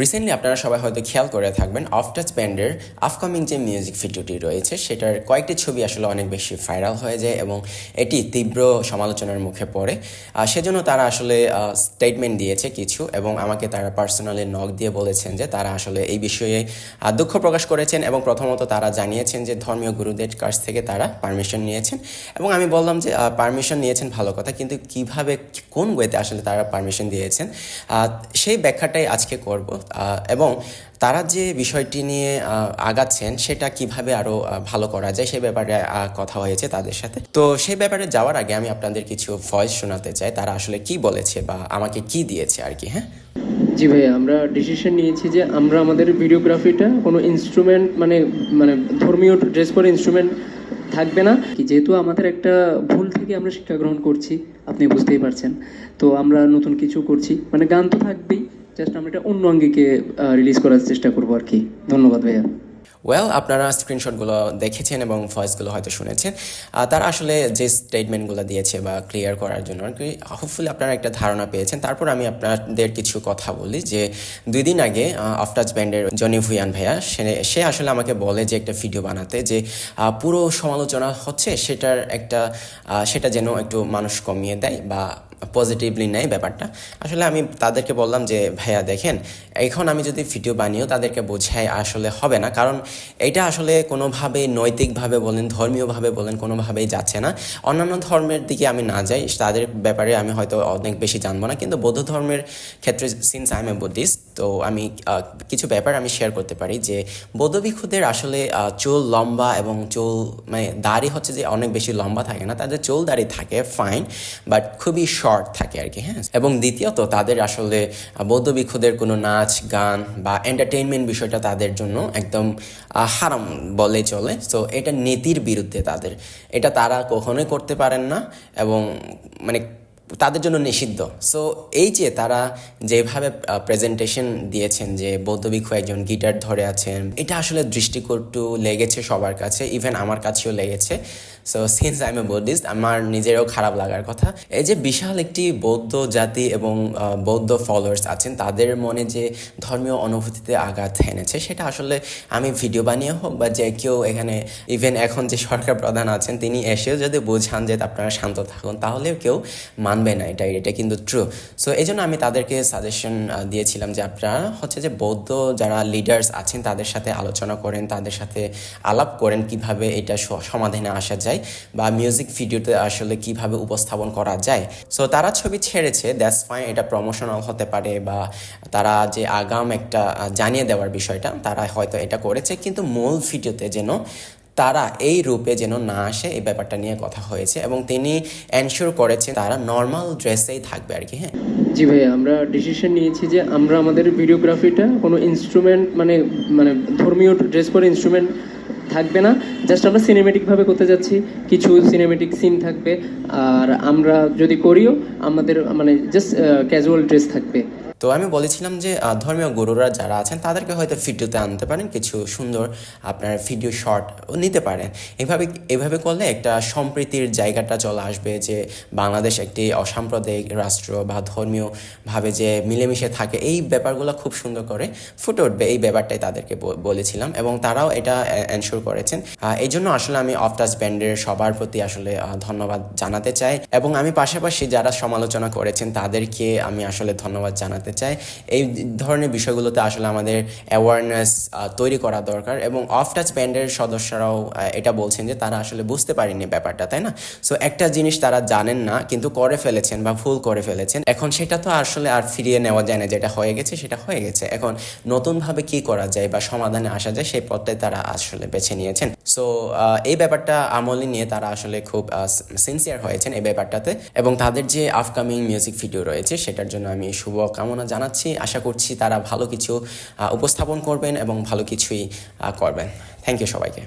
Recently আপনারা সবাই হয়তো খেয়াল করে থাকবেন অফ টাচ ব্যান্ডের আপকামিং যে মিউজিক ভিডিওটি রয়েছে, সেটার কয়েকটি ছবি আসলে অনেক বেশি ভাইরাল হয়ে যায় এবং এটি তীব্র সমালোচনার মুখে পড়ে। সেজন্য তারা আসলে স্টেটমেন্ট দিয়েছে কিছু এবং আমাকে তারা পার্সোনালি নক দিয়ে বলেছেন যে তারা আসলে এই বিষয়ে দুঃখ প্রকাশ করেছেন এবং প্রথমত তারা জানিয়েছেন যে ধর্মীয় গুরুদের কাছ থেকে তারা পারমিশন নিয়েছেন এবং আমি বললাম যে পারমিশন নিয়েছেন ভালো কথা, কিন্তু কীভাবে, কোন ওয়েতে আসলে তারা পারমিশন দিয়েছেন সেই ব্যাখ্যাটাই আজকে করব। এবং তারা যে বিষয়টি নিয়ে আগাচ্ছেন সেটা কীভাবে আরও আহ, ভালো করা যায় সে ব্যাপারে কথা হয়েছে তাদের সাথে। তো সেই ব্যাপারে যাওয়ার আগে আমি আপনাদের কিছু ভয়েস শোনাতে চাই তারা আসলে কি বলেছে বা আমাকে কি দিয়েছে আর কি হ্যাঁ? জি ভাই আমরা ডিসিশন নিয়েছি যে আমরা আমাদের ভিডিওগ্রাফিটা কোনো ইনস্ট্রুমেন্ট মানে মানে ধর্মীয় ড্রেস পরে ইনস্ট্রুমেন্ট থাকবে না। যেহেতু আমাদের একটা ভুল থেকে আমরা শিক্ষা গ্রহণ করছি আপনি বুঝতেই পারছেন। তো আমরা নতুন কিছু করছি। মানে গান তো থাকবেই। জাস্ট আমরা এটা অন্য আঙ্গিকে রিলিজ করার চেষ্টা করব আর কি। ধন্যবাদ ভাইয়া। ওয়েল আপনারা স্ক্রিনশটগুলো দেখেছেন এবং ভয়েসগুলো হয়তো শুনেছেন। তারা আসলে যে স্টেটমেন্টগুলো দিয়েছে বা ক্লিয়ার করার জন্য আর কি হোপফুলি আপনারা একটা ধারণা পেয়েছেন। তারপর আমি আপনাদের কিছু কথা বলি যে, দুই দিন আগে অফটাচ ব্যান্ডের জনি ভুয়ান ভাইয়া, সে আসলে আমাকে বলে যে একটা ভিডিও বানাতে যে পুরো সমালোচনা হচ্ছে সেটার একটা সেটা যেন একটু মানুষ কমিয়ে দেয় বা পজিটিভলি নেয় ব্যাপারটা। আসলে আমি তাদেরকে বললাম যে, ভাইয়া, দেখেন, এখন আমি যদি ভিডিও বানিয়েও তাদেরকে বোঝাই আসলে হবে না। কারণ এটা আসলে কোনোভাবে নৈতিকভাবে বলেন, ধর্মীয়ভাবে বলেন, কোনোভাবেই যাচ্ছে না। অন্যান্য ধর্মের দিকে আমি না যাই, তাদের ব্যাপারে আমি হয়তো অনেক বেশি জানব না। কিন্তু বৌদ্ধ ধর্মের ক্ষেত্রে since I am a Buddhist তো আমি কিছু ব্যাপার আমি শেয়ার করতে পারি যে, বৌদ্ধ ভিক্ষুদের আসলে চুল লম্বা এবং চুল মানে দাড়ি হচ্ছে যে অনেক বেশি লম্বা থাকে না। তাদের চুল দাড়ি থাকে ফাইন বাট খুবই শর্ট থাকে আর কি হ্যাঁ? এবং দ্বিতীয়ত তাদের আসলে বৌদ্ধ ভিক্ষুদের কোনো নাচ, গান বা এন্টারটেনমেন্ট বিষয়টা তাদের জন্য একদম হারাম বলে চলে। তো এটা নীতির বিরুদ্ধে তাদের। এটা তারা কখনোই করতে পারেন না এবং মানে তাদের জন্য নিষিদ্ধ। সো এই যে তারা যেভাবে প্রেজেন্টেশন দিয়েছেন যে বৌদ্ধ ভিক্ষু একজন গিটার ধরে আছেন, এটা আসলে দৃষ্টিকটু লেগেছে সবার কাছে ইভেন আমার কাছেও লেগেছে। So since I am a Buddhist আমার নিজেরও খারাপ লাগার কথা। এই যে বিশাল একটি বৌদ্ধ জাতি এবং বৌদ্ধ ফলোয়ার্স আছেন, তাদের মনে যে ধর্মীয় অনুভূতিতে আঘাত এনেছে সেটা আসলে আমি ভিডিও বানিয়ে হোক বা যে কেউ এখানে ইভেন এখন যে সরকার প্রধান আছেন, তিনি এসেও যদি বোঝান যে আপনারা শান্ত থাকুন, তাহলেও কেউ মানবে না, এটা এটা কিন্তু ট্রু সো এই জন্য আমি তাদেরকে সাজেশন দিয়েছিলাম যে আপনারা হচ্ছে যে বৌদ্ধ যারা লিডার্স আছেন, তাদের সাথে আলোচনা করেন, তাদের সাথে আলাপ করেন কীভাবে এটা সমাধানে আসা যায় বা মিউজিক ভিডিওতে আসলে কীভাবে উপস্থাপন করা যায়। সো তারা ছবি ছেড়েছে দ্যাটস ফাইন এটা প্রমোশনাল হতে পারে বা তারা যে আগাম একটা জানিয়ে দেওয়ার বিষয়টা, তারা হয়তো এটা করেছে, কিন্তু মূল ভিডিওতে যেন তারা এই রূপে যেন না আসে, এই ব্যাপারটা নিয়ে কথা হয়েছে এবং তিনি এনশিওর করেছে তারা নর্মাল ড্রেসেই থাকবে আর কি হ্যাঁ। জি ভাই, আমরা ডিসিশন নিয়েছি যে আমরা আমাদের ভিডিওগ্রাফিটা কোনো ইনস্ট্রুমেন্ট মানে মানে ধর্মীয় ড্রেস পরে ইনস্ট্রুমেন্ট থাকবে না। জাস্ট আমরা সিনেমেটিকভাবে করতে যাচ্ছি, কিছু সিনেমেটিক সিন থাকবে। আর আমরা যদি করিও, আমাদের মানে জাস্ট ক্যাজুয়াল ড্রেস থাকবে। তো আমি বলেছিলাম যে ধর্মীয় গুরুরা যারা আছেন, তাদেরকে হয়তো ভিডিওতে আনতে পারেন, কিছু সুন্দর আপনার ভিডিও শর্ট নিতে পারেন। এভাবে এভাবে করলে একটা সম্প্রীতির জায়গাটা চলে আসবে যে, বাংলাদেশ একটি অসাম্প্রদায়িক রাষ্ট্র বা ধর্মীয়ভাবে যে মিলেমিশে থাকে, এই ব্যাপারগুলো খুব সুন্দর করে ফুটে উঠবে। এই ব্যাপারটাই তাদেরকে বলেছিলাম এবং তারাও এটা এনশোর করেছেন। এই জন্য আসলে আমি অফটাস ব্যান্ডের সবার প্রতি আসলে ধন্যবাদ জানাতে চাই এবং আমি পাশাপাশি যারা সমালোচনা করেছেন, তাদেরকে আমি আসলে ধন্যবাদ জানাতে চাই। এই ধরনের বিষয়গুলোতে আসলে আমাদের অ্যাওয়ারনেস তৈরি করা দরকার এবং অফ টাচ ব্যান্ডের সদস্যরাও এটা বলছেন যে তারা আসলে বুঝতে পারেনি ব্যাপারটা, তাই না? সো একটা জিনিস তারা জানেন না, কিন্তু করে ফেলেছেন বা ভুল করে ফেলেছেন। এখন সেটা তো আসলে আর ফিরিয়ে নেওয়া যায় না, যেটা হয়ে গেছে সেটা হয়ে গেছে। এখন নতুনভাবে কি করা যায় বা সমাধানে আসা যায় সেই পথটাই তারা আসলে বেছে নিয়েছেন। সো এই ব্যাপারটা আমলে নিয়ে তারা আসলে খুব সিনসিয়ার হয়েছেন এই ব্যাপারটাতে এবং তাদের যে আপকামিং মিউজিক ভিডিও রয়েছে সেটার জন্য আমি শুভ কামনা জানাচ্ছি। আশা করছি তারা ভালো কিছু উপস্থাপন করবেন এবং ভালো কিছুই করবেন। থ্যাংক ইউ সবাইকে।